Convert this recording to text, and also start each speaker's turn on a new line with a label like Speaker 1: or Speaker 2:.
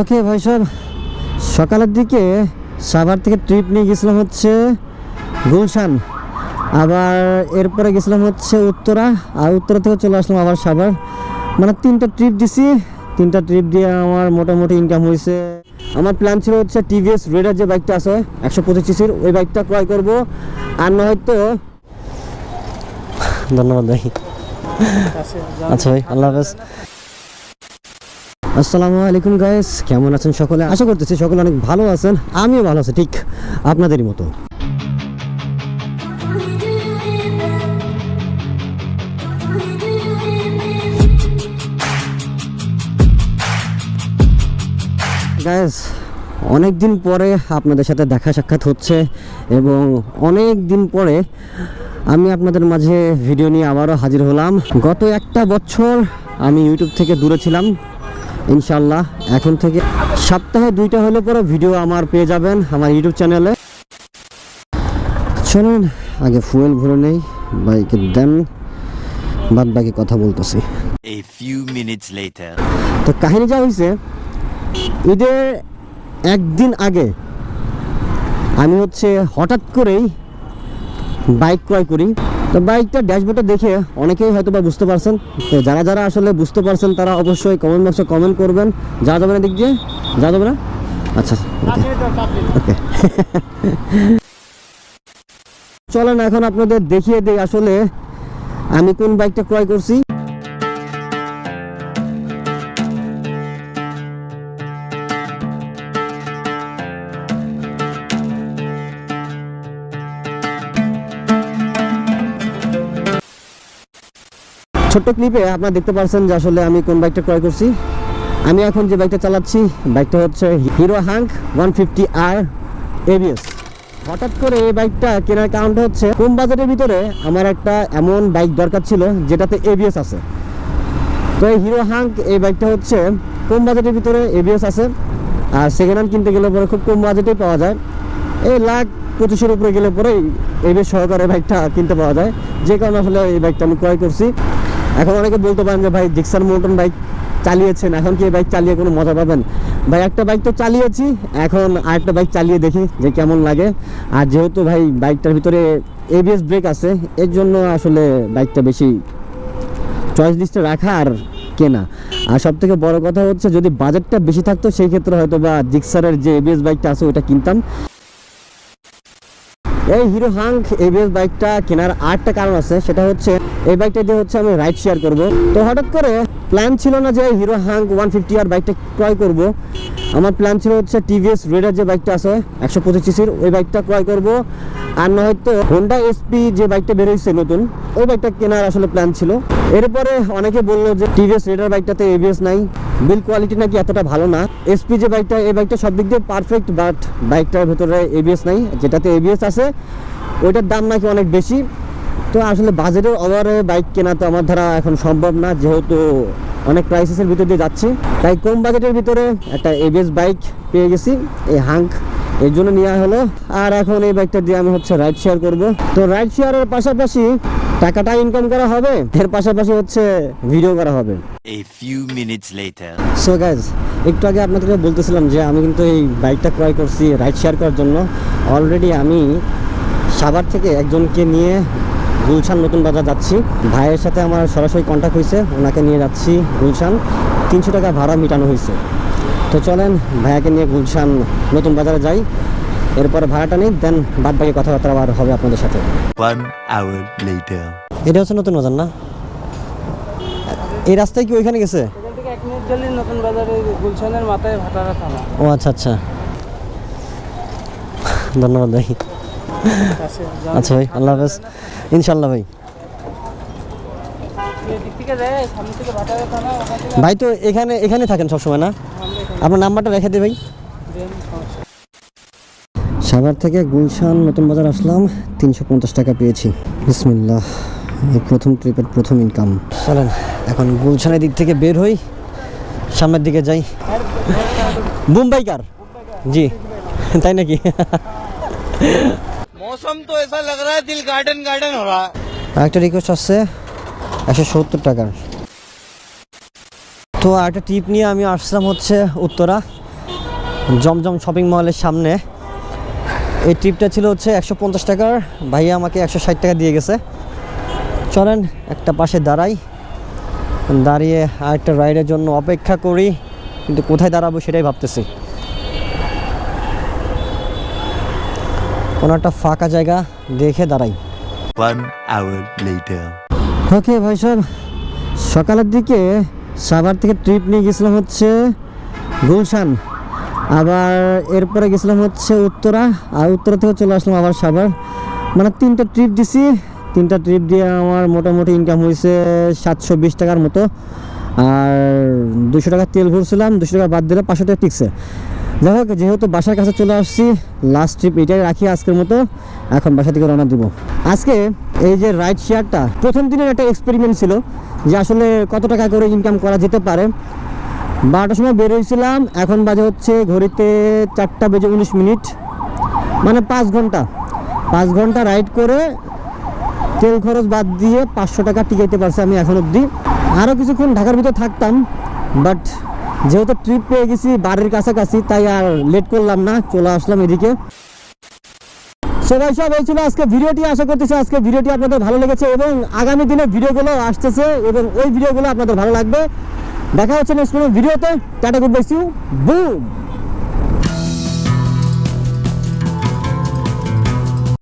Speaker 1: ওকে ভাই সব সকালের দিকে সাভার থেকে ট্রিপ নিয়ে গেছিলাম হচ্ছে গুলশান। আবার এরপরে গেছিলাম হচ্ছে উত্তরা আর উত্তরা থেকে চলে আসলাম আবার সাভার। মানে তিনটা ট্রিপ দিছি তিনটা ট্রিপ দিয়ে আমার মোটামুটি ইনকাম হয়েছে। আমার প্ল্যান ছিল হচ্ছে টিভিএস রেডার যে বাইকটা আছে একশো পঁচিশ সিসির ওই বাইকটা ক্রয় করব। আর না হয়তো ধন্যবাদ ভাই। আচ্ছা ভাই আল্লাহ হাফেজ। আসসালামু আলাইকুম গাইস কেমন আছেন সকলে? আশা করতেছি সকলে অনেক ভালো আছেন, আমিও ভালো আছি, ঠিক আপনাদেরই মতো। গাইস অনেক দিন পরে আপনাদের সাথে দেখা সাক্ষাৎ হচ্ছে এবং অনেক দিন পরে আমি আপনাদের মাঝে ভিডিও নিয়ে আবারও হাজির হলাম। গত একটা বছর আমি ইউটিউব থেকে দূরে ছিলাম। ইনশাল্লাহ এখন থেকে সপ্তাহে দুইটা হলে পরে ভিডিও আমার পেয়ে যাবেন আমার ইউটিউব চ্যানেলে চলুন আগে ফুয়েল ভরে নেই বাইকে দেন বাদ বাকি কথা বলতেছি. তো কাহিনী যা হয়েছে ঈদের একদিন আগে আমি হচ্ছে হঠাৎ করেই বাইক ক্রয় করি। তো বাইকটা ড্যাশবোর্ডটা দেখে অনেকেই হয়তো বা বুঝতে পারছেন। তো যারা যারা আসলে বুঝতে পারছেন, তারা অবশ্যই কমেন্ট বক্সে কমেন্ট করবেন। যা যাবে না দিক দিয়ে? যা যাবে না? আচ্ছা ওকে। চলেন এখন আপনাদের দেখিয়ে দিই আসলে আমি কোন বাইকটা ক্রয় করছি। ছোট্ট ক্লিপে আপনারা দেখতে পাচ্ছেন যে আসলে আমি কোন বাইকটা ক্রয় করছি। আমি এখন যে বাইকটা চালাচ্ছি বাইকটা হচ্ছে Hero Hunk one fifty R ABS হঠাৎ করে এই বাইকটা কেনার কারণটা হচ্ছে, কম বাজেটের ভিতরে আমার একটা এমন বাইক দরকার ছিল যেটাতে এবিএস আছে। তো এই হিরো হাঙ্ক এই বাইকটা হচ্ছে কম বাজেটের ভিতরে এবিএস আছে। আর সেকেন্ড হ্যান্ড কিনতে গেলে পরে খুব কম বাজেটেই পাওয়া যায়। এই লাখ পঁচিশের উপরে গেলে পরে এবিএস সহকারে বাইকটা কিনতে পাওয়া যায়। যে কারণে আসলে এই বাইকটা আমি ক্রয় করছি। এখন অনেকে বলতে পারেন যে ভাই জিক্সার মোটন বাইক চালিয়েছেন, এখন কি বাইক চালিয়ে কোনো মজা পাবেন? ভাই, একটা বাইক তো চালিয়েছি, এখন আরেকটা বাইক চালিয়ে দেখি যে কেমন লাগে। আর যেহেতু ভাই বাইকটার ভিতরে এবিএস ব্রেক আছে, এর জন্য আসলে বাইকটা বেশি চয়েস লিস্টে রাখা আর কেনা। আর সব থেকে বড় কথা হচ্ছে যদি বাজেটটা বেশি থাকতো, সেই ক্ষেত্রে হয়তো বা জিক্সারের যে এবিএস বাইকটা আছে ওটা কিনতাম। এই হিরো হাঙ্ক এবিএস বাইকটা কেনার আরেকটা কারণ আছে, সেটা হচ্ছে এই বাইকটা দিয়ে হচ্ছে আমি রাইড শেয়ার করব। তো হঠাৎ করে প্ল্যান ছিল না যে Hero Hunk one fifty R বাইকটা ক্রয় করব। আমার প্ল্যান ছিল হচ্ছে টিভিএস রেডার যে বাইকটা আছে, একশো পঁচিশ সিসির ওই বাইকটা ক্রয় করব। আর না হয়তো হোন্ডা এসপি যে বাইকটা বেরোইছে নতুন, ওই বাইকটা কেনার আসলে প্ল্যান ছিল। এরপরে অনেকে বলল যে টিভিএস রেডার বাইকটাতে এবিএস নাই। বিল কোয়ালিটি নাকি এতটা ভালো না। এসপি যে বাইকটা এই বাইকটা সব দিক দিয়ে পারফেক্ট বাট বাইকটার ভেতরে এবিএস নাই, যেটাতে এবিএস আছে, ওইটার দাম নাকি অনেক বেশি। তো আসলে বাজেটের ওভারে বাইক কেনা তো আমার দ্বারা এখন সম্ভব না, যেহেতু অনেক প্রাইসেসের ভিতর দিয়ে যাচ্ছি। তাই কম বাজেটের ভিতরে একটা এবিএস বাইক পেয়ে গেছি, এই হাঙ্ক এর জন্য নেওয়া হলো। আর এখন এই বাইকটা দিয়ে আমি হচ্ছে রাইড শেয়ার করব। তো রাইড শেয়ারের পাশাপাশি টাকাটা ইনকাম করা হবে। এর পাশাপাশি হচ্ছে ভিডিও করা হবে।
Speaker 2: A few minutes later.
Speaker 1: So guys একটু আগে আপনাদেরকে বলতেছিলাম যে আমি কিন্তু এই বাইকটা ক্রয় করছি রাইড শেয়ার করার জন্য। অলরেডি আমি সাভার থেকে একজনকে নিয়ে গুলশান নতুন বাজার যাচ্ছি। ভাইয়ের সাথে আমার সরাসরি কন্ট্যাক্ট হয়েছে। ওনাকে নিয়ে যাচ্ছি গুলশান। তিনশো টাকা ভাড়া মেটানো হয়েছে। তো চলেন ভাইয়াকে নিয়ে গুলশান নতুন বাজারে যাই। এরপরে ভাড়াটা নিই দেন বাদ বাকি কথাবার্তা আবার হবে আপনাদের সাথে।
Speaker 2: One hour later.
Speaker 1: এটা হচ্ছে নতুন বাজার না? এই রাস্তায় কি ওইখানে গেছে?
Speaker 3: এখান থেকে এক মিনিট গেলেই নতুন বাজারে গুলশানের মাথায় ভাটারা থানা
Speaker 1: ও আচ্ছা আচ্ছা। ধন্যবাদ ভাই। আচ্ছা ভাই আল্লাহ হাফেজ। ইনশাল্লাহ ভাই
Speaker 3: এদিক থেকে যায় সামনে থেকে ভাটারা থানা ওখান থেকে
Speaker 1: ভাই তো এখানে এখানে থাকেন সবসময় না
Speaker 3: আমরা এখানে
Speaker 1: আপনার নাম্বারটা রেখে দিই ভাই
Speaker 3: দেন সমস্যা
Speaker 1: সাভার থেকে গুলশান নতুন বাজার আসলাম তিনশো পঞ্চাশ টাকা পেয়েছি বিসমিল্লাহ এই প্রথম ট্রিপের প্রথম ইনকাম চলেন এখন গুলশানের দিক থেকে বের হই সামনের দিকে যাই মুম্বাই কার জি তাই নাকি
Speaker 4: मौसम तो ऐसा लग रहा है दिल गार्डन गार्डन हो रहा है
Speaker 1: একটা রিকোয়েস্ট আসছে একশো সত্তর টাকার। তো একটা টিপ নিয়ে আমি আসলাম হচ্ছে উত্তরা, জমজম শপিং মলের সামনে। এই ট্রিপটা ছিল হচ্ছে একশো পঞ্চাশ টাকার, ভাইয়া আমাকে একশো ষাট টাকা দিয়ে গেছে। চলেন একটা পাশে দাঁড়াই। দাঁড়িয়ে আরেকটা রাইডের জন্য অপেক্ষা করি, কিন্তু কোথায় দাঁড়াবো সেটাই ভাবতেছি। কোনো একটা ফাঁকা জায়গা দেখে দাঁড়াই. ওকে ভাই সাহেব, সকালের দিকে সাভার থেকে ট্রিপ নিয়ে গেছিলাম হচ্ছে গুলশান। আবার এরপরে গেছিলাম হচ্ছে উত্তরা, আর উত্তরা থেকে চলে আসলাম আবার সাভার। মানে তিনটা ট্রিপ দিছি, তিনটা ট্রিপ দিয়ে আমার মোটামুটি ইনকাম হয়েছে সাতশো বিশ টাকার মতো। আর দুশো টাকা তেল ভরছিলাম, দুশো টাকা বাদ দিলে পাঁচশো টাকা টিকছে। যাই হোক, যেহেতু বাসার কাছে চলে আসছি লাস্ট ট্রিপ এটাই রাখি আজকের মতো। এখন বাসা থেকে রওনা দিব। আজকে এই যে রাইড শেয়ারটা প্রথম দিনের একটা এক্সপেরিমেন্ট ছিল যে আসলে কত টাকা করে ইনকাম করা যেতে পারে। বারোটার সময় বের হয়েছিলাম, এখন বাজে হচ্ছে ঘড়িতে চারটা বেজে উনিশ মিনিট। মানে পাঁচ ঘণ্টা। পাঁচ ঘণ্টা রাইড করে তেল খরচ বাদ দিয়ে পাঁচশো টাকা টিকাইতে পারছি আমি এখন অবধি। আরও কিছুক্ষণ ঢাকার ভিতরে থাকতাম বাট যেহেতু ট্রিপ পেয়ে গেছি, বাড়ির কাছাকাছি, তাই আর লেট করলাম না, চলে আসলাম এদিকে। সবাই সব এই ছিল আজকে ভিডিওটি, আশা করতেছি আজকে ভিডিওটি আপনাদের ভালো লেগেছে এবং আগামী দিনে ভিডিওগুলো আসতেছে এবং ওই ভিডিওগুলো আপনাদের ভালো লাগবে। দেখা হচ্ছে নেক্সট কোনো ভিডিওতে। Tata good bye broom